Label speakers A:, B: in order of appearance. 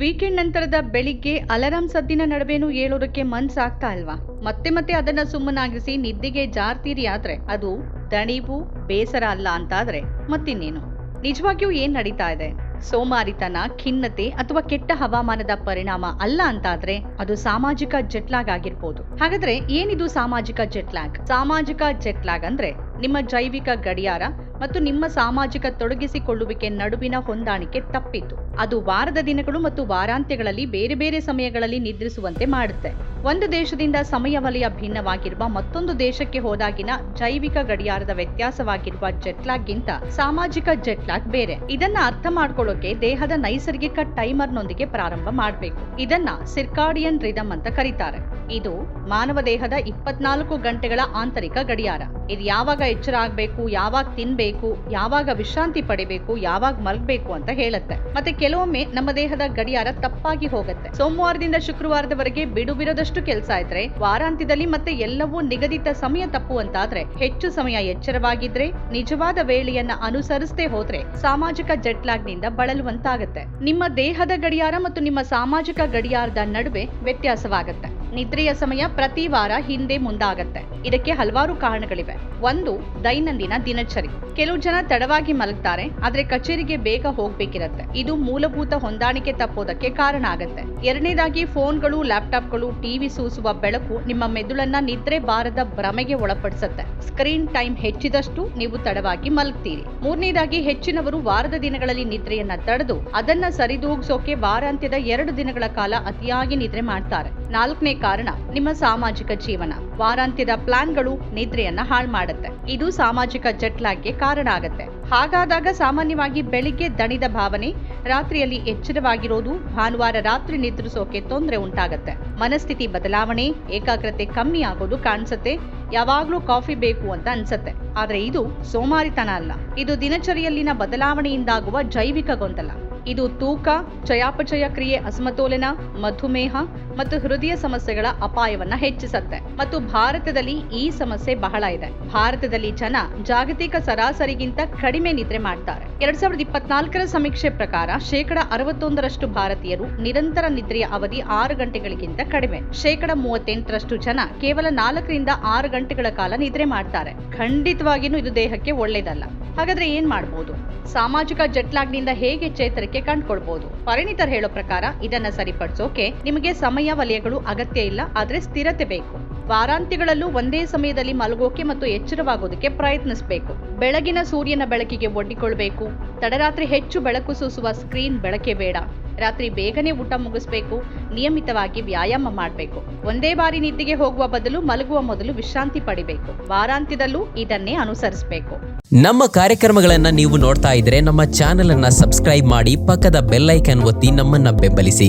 A: Weekend ನಂತರದ ಬೆಳಿಗ್ಗೆ alarm ಸದ್ದಿನ ನಡುವೆನೂ ಏಳೋದಕ್ಕೆ ಮನ್ಸಾಗ್ತಾ ಅಲ್ವಾ ಮತ್ತೆ ಮತ್ತೆ ಅದನ್ನ ಸುಮ್ಮನಾಗಿಸಿ ನಿದ್ದೆಗೆ ಜಾರ್ತೀರಿ ಆದ್ರೆ ಅದು ದಣಿವು ಬೇಸರ ಅಲ್ಲ ಅಂತಾದ್ರೆ ಮತ್ತಿನ್ನೇನು? ನಿಜವಾಗಿಯೂ ಏನ್ ನಡೀತಾ ಇದೆ? ಸೋಮಾರಿತನ, ಖಿನ್ನತೆ ಅಥವಾ ಕೆಟ್ಟ ಹವಾಮಾನದ ಪರಿಣಾಮ ಅಲ್ಲ ಅಂತಾದ್ರೆ ಅದು ಸಾಮಾಜಿಕ ಜೆಟ್ಲಾಗ್ ಆಗಿರ್ಬೋದು. ಹಾಗಾದ್ರೆ ಏನಿದು ಸಾಮಾಜಿಕ ಜೆಟ್ಲಾಗ್ ಸಾಮಾಜಿಕ ಜೆಟ್ಲಾಗ್ ಅಂದ್ರೆ ನಿಮ್ಮ ಜೈವಿಕ ಗಡಿಯಾರ ಮತ್ತು ನಿಮ್ಮ ಸಾಮಾಜಿಕ ತೊಡಗಿಸಿಕೊಳ್ಳುವಿಕೆ ನಡುವಿನ ಹೊಂದಾಣಿಕೆ ತಪ್ಪಿತು. ಅದು ವಾರದ ದಿನಗಳು ಮತ್ತು ವಾರಾಂತ್ಯಗಳಲ್ಲಿ ಬೇರೆ ಬೇರೆ ಸಮಯಗಳಲ್ಲಿ ನಿದ್ರಿಸುವಂತೆ ಮಾಡುತ್ತೆ. ಒಂದು ದೇಶದಿಂದ ಸಮಯ ವಲಯ ಭಿನ್ನವಾಗಿರುವ ಮತ್ತೊಂದು ದೇಶಕ್ಕೆ ಹೋದಾಗಿನ ಜೈವಿಕ ಗಡಿಯಾರದ ವ್ಯತ್ಯಾಸವಾಗಿರುವ ಜೆಟ್ಲಾಗ್ಗಿಂತ ಸಾಮಾಜಿಕ ಜೆಟ್ಲಾಗ್ ಬೇರೆ. ಇದನ್ನ ಅರ್ಥ ಮಾಡ್ಕೊಳ್ಳೋಕೆ ದೇಹದ ನೈಸರ್ಗಿಕ ಟೈಮರ್ನೊಂದಿಗೆ ಪ್ರಾರಂಭ ಮಾಡಬೇಕು. ಇದನ್ನ ಸಿರ್ಕಾಡಿಯನ್ ರಿದಮ್ ಅಂತ ಕರೀತಾರೆ. ಇದು ಮಾನವ ದೇಹದ ಇಪ್ಪತ್ನಾಲ್ಕು ಗಂಟೆಗಳ ಆಂತರಿಕ ಗಡಿಯಾರ. ಇದು ಯಾವಾಗ ಎಚ್ಚರ ಆಗ್ಬೇಕು, ಯಾವಾಗ ತಿನ್ಬೇಕು, ಯಾವಾಗ ವಿಶ್ರಾಂತಿ ಪಡಿಬೇಕು, ಯಾವಾಗ ಮಲಗಬೇಕು ಅಂತ ಹೇಳುತ್ತೆ. ಮತ್ತೆ ಕೆಲವೊಮ್ಮೆ ನಮ್ಮ ದೇಹದ ಗಡಿಯಾರ ತಪ್ಪಾಗಿ ಹೋಗುತ್ತೆ. ಸೋಮವಾರದಿಂದ ಶುಕ್ರವಾರದವರೆಗೆ ಬಿಡುವಿರದಷ್ಟು ಕೆಲಸ ಇದ್ರೆ, ವಾರಾಂತ್ಯದಲ್ಲಿ ಮತ್ತೆ ಎಲ್ಲವೂ ನಿಗದಿತ ಸಮಯ ತಪ್ಪುವಂತಾದ್ರೆ, ಹೆಚ್ಚು ಸಮಯ ಎಚ್ಚರವಾಗಿದ್ರೆ, ನಿಜವಾದ ವೇಳೆಯನ್ನ ಅನುಸರಿಸದೆ ಹೋದ್ರೆ ಸಾಮಾಜಿಕ ಜೆಟ್ಲಾಗ್ನಿಂದ ಬಳಲುವಂತಾಗತ್ತೆ. ನಿಮ್ಮ ದೇಹದ ಗಡಿಯಾರ ಮತ್ತು ನಿಮ್ಮ ಸಾಮಾಜಿಕ ಗಡಿಯಾರದ ನಡುವೆ ವ್ಯತ್ಯಾಸವಾಗತ್ತೆ. ನಿದ್ರೆಯ ಸಮಯ ಪ್ರತಿ ವಾರ ಹಿಂದೆ ಮುಂದಾಗತ್ತೆ. ಇದಕ್ಕೆ ಹಲವಾರು ಕಾರಣಗಳಿವೆ. ಒಂದು, ದೈನಂದಿನ ದಿನಚರಿ. ಕೆಲವು ಜನ ತಡವಾಗಿ ಮಲಗ್ತಾರೆ, ಆದ್ರೆ ಕಚೇರಿಗೆ ಬೇಗ ಹೋಗ್ಬೇಕಿರತ್ತೆ. ಇದು ಮೂಲಭೂತ ಹೊಂದಾಣಿಕೆ ತಪ್ಪೋದಕ್ಕೆ ಕಾರಣ ಆಗತ್ತೆ. ಎರಡನೇದಾಗಿ, ಫೋನ್ಗಳು, ಲ್ಯಾಪ್ಟಾಪ್ಗಳು, ಟಿವಿ ಸೂಸುವ ಬೆಳಕು ನಿಮ್ಮ ಮೆದುಳನ್ನ ನಿದ್ರೆ ಬಾರದ ಭ್ರಮೆಗೆ ಒಳಪಡಿಸುತ್ತೆ. ಸ್ಕ್ರೀನ್ ಟೈಮ್ ಹೆಚ್ಚಿದಷ್ಟು ನೀವು ತಡವಾಗಿ ಮಲಗ್ತೀರಿ. ಮೂರನೇದಾಗಿ, ಹೆಚ್ಚಿನವರು ವಾರದ ದಿನಗಳಲ್ಲಿ ನಿದ್ರೆಯನ್ನ ತಡೆದು, ಅದನ್ನ ಸರಿದೂಗಿಸೋಕೆ ವಾರಾಂತ್ಯದ ಎರಡು ದಿನಗಳ ಕಾಲ ಅತಿಯಾಗಿ ನಿದ್ರೆ ಮಾಡ್ತಾರೆ. ನಾಲ್ಕನೇ ಕಾರಣ ನಿಮ್ಮ ಸಾಮಾಜಿಕ ಜೀವನ. ವಾರಾಂತ್ಯದ ಪ್ಲಾನ್ಗಳು ನಿದ್ರೆಯನ್ನ ಹಾಳು ಮಾಡುತ್ತೆ. ಇದು ಸಾಮಾಜಿಕ ಜಟ್ಲಾಗ್ಗೆ ಕಾರಣ ಆಗತ್ತೆ. ಹಾಗಾದಾಗ ಸಾಮಾನ್ಯವಾಗಿ ಬೆಳಿಗ್ಗೆ ದಣಿದ ಭಾವನೆ, ರಾತ್ರಿಯಲ್ಲಿ ಎಚ್ಚರವಾಗಿರೋದು, ಭಾನುವಾರ ರಾತ್ರಿ ನಿದ್ರಿಸೋಕೆ ತೊಂದರೆ ಉಂಟಾಗತ್ತೆ. ಮನಸ್ಥಿತಿ ಬದಲಾವಣೆ, ಏಕಾಗ್ರತೆ ಕಮ್ಮಿ ಆಗೋದು ಕಾಣಿಸುತ್ತೆ. ಯಾವಾಗ್ಲೂ ಕಾಫಿ ಬೇಕು ಅಂತ ಅನ್ಸತ್ತೆ. ಆದ್ರೆ ಇದು ಸೋಮಾರಿತನ ಅಲ್ಲ. ಇದು ದಿನಚರಿಯಲ್ಲಿನ ಬದಲಾವಣೆಯಿಂದಾಗುವ ಜೈವಿಕ ಗೊಂದಲ. ಇದು ತೂಕ, ಚಯಾಪಚಯ ಕ್ರಿಯೆ, ಅಸಮತೋಲನ, ಮಧುಮೇಹ ಮತ್ತು ಹೃದಯ ಸಮಸ್ಯೆಗಳ ಅಪಾಯವನ್ನ ಹೆಚ್ಚಿಸುತ್ತೆ. ಮತ್ತು ಭಾರತದಲ್ಲಿ ಈ ಸಮಸ್ಯೆ ಬಹಳ ಇದೆ. ಭಾರತದಲ್ಲಿ ಜನ ಜಾಗತಿಕ ಸರಾಸರಿಗಿಂತ ಕಡಿಮೆ ನಿದ್ರೆ ಮಾಡ್ತಾರೆ. ಎರಡ್ ಸಾವಿರದ ಇಪ್ಪತ್ನಾಲ್ಕರ ಸಮೀಕ್ಷೆ ಪ್ರಕಾರ ಶೇಕಡ ಅರವತ್ತೊಂದರಷ್ಟು ಭಾರತೀಯರು ನಿರಂತರ ನಿದ್ರೆಯ ಅವಧಿ ಆರು ಗಂಟೆಗಳಿಗಿಂತ ಕಡಿಮೆ. ಶೇಕಡ ಮೂವತ್ತೆಂಟರಷ್ಟು ಜನ ಕೇವಲ ನಾಲ್ಕರಿಂದ ಆರು ಗಂಟೆಗಳ ಕಾಲ ನಿದ್ರೆ ಮಾಡ್ತಾರೆ. ಖಂಡಿತವಾಗಿಯೂ ಇದು ದೇಹಕ್ಕೆ ಒಳ್ಳೇದಲ್ಲ. ಹಾಗಾದ್ರೆ ಏನ್ ಮಾಡ್ಬೋದು? ಸಾಮಾಜಿಕ ಜಟ್ಲಾಗ್ನಿಂದ ಹೇಗೆ ಚೇತರಿಕೆ ಕಂಡುಕೊಳ್ಬಹುದು ಪರಿಣಿತರು ಹೇಳೋ ಪ್ರಕಾರ ಇದನ್ನ ಸರಿಪಡಿಸೋಕೆ ನಿಮಗೆ ಸಮಯ ವಲಯಗಳು ಅಗತ್ಯ ಇಲ್ಲ, ಆದ್ರೆ ಸ್ಥಿರತೆ ಬೇಕು. ವಾರಾಂತ್ಯಗಳಲ್ಲೂ ಒಂದೇ ಸಮಯದಲ್ಲಿ ಮಲಗೋಕೆ ಮತ್ತು ಎಚ್ಚರವಾಗೋದಕ್ಕೆ ಪ್ರಯತ್ನಿಸಬೇಕು. ಬೆಳಗಿನ ಸೂರ್ಯನ ಬೆಳಕಿಗೆ ಒಡ್ಡಿಕೊಳ್ಬೇಕು. ತಡರಾತ್ರಿ ಹೆಚ್ಚು ಬೆಳಕು ಸೂಸುವ ಸ್ಕ್ರೀನ್ ಬೆಳಕೆ ಬೇಡ. ರಾತ್ರಿ ಬೇಗನೆ ಊಟ ಮುಗಿಸ್ಬೇಕು, ನಿಯಮಿತವಾಗಿ ವ್ಯಾಯಾಮ ಮಾಡಬೇಕು. ಒಂದೇ ಬಾರಿ ನಿದ್ದೆಗೆ ಹೋಗುವ ಬದಲು ಮಲಗುವ ಮೊದಲು ವಿಶ್ರಾಂತಿ ಪಡಿಬೇಕು. ವಾರಾಂತ್ಯದಲ್ಲೂ ಇದನ್ನೇ ಅನುಸರಿಸಬೇಕು.
B: ನಮ್ಮ ಕಾರ್ಯಕ್ರಮಗಳನ್ನ ನೀವು ನೋಡ್ತಾ ಇದ್ರೆ ನಮ್ಮ ಚಾನೆಲ್ ಅನ್ನ ಸಬ್ಸ್ಕ್ರೈಬ್ ಮಾಡಿ ಪಕ್ಕದ ಬೆಲ್ಲೈಕನ್ ಒತ್ತಿ ನಮ್ಮನ್ನ ಬೆಂಬಲಿಸಿ.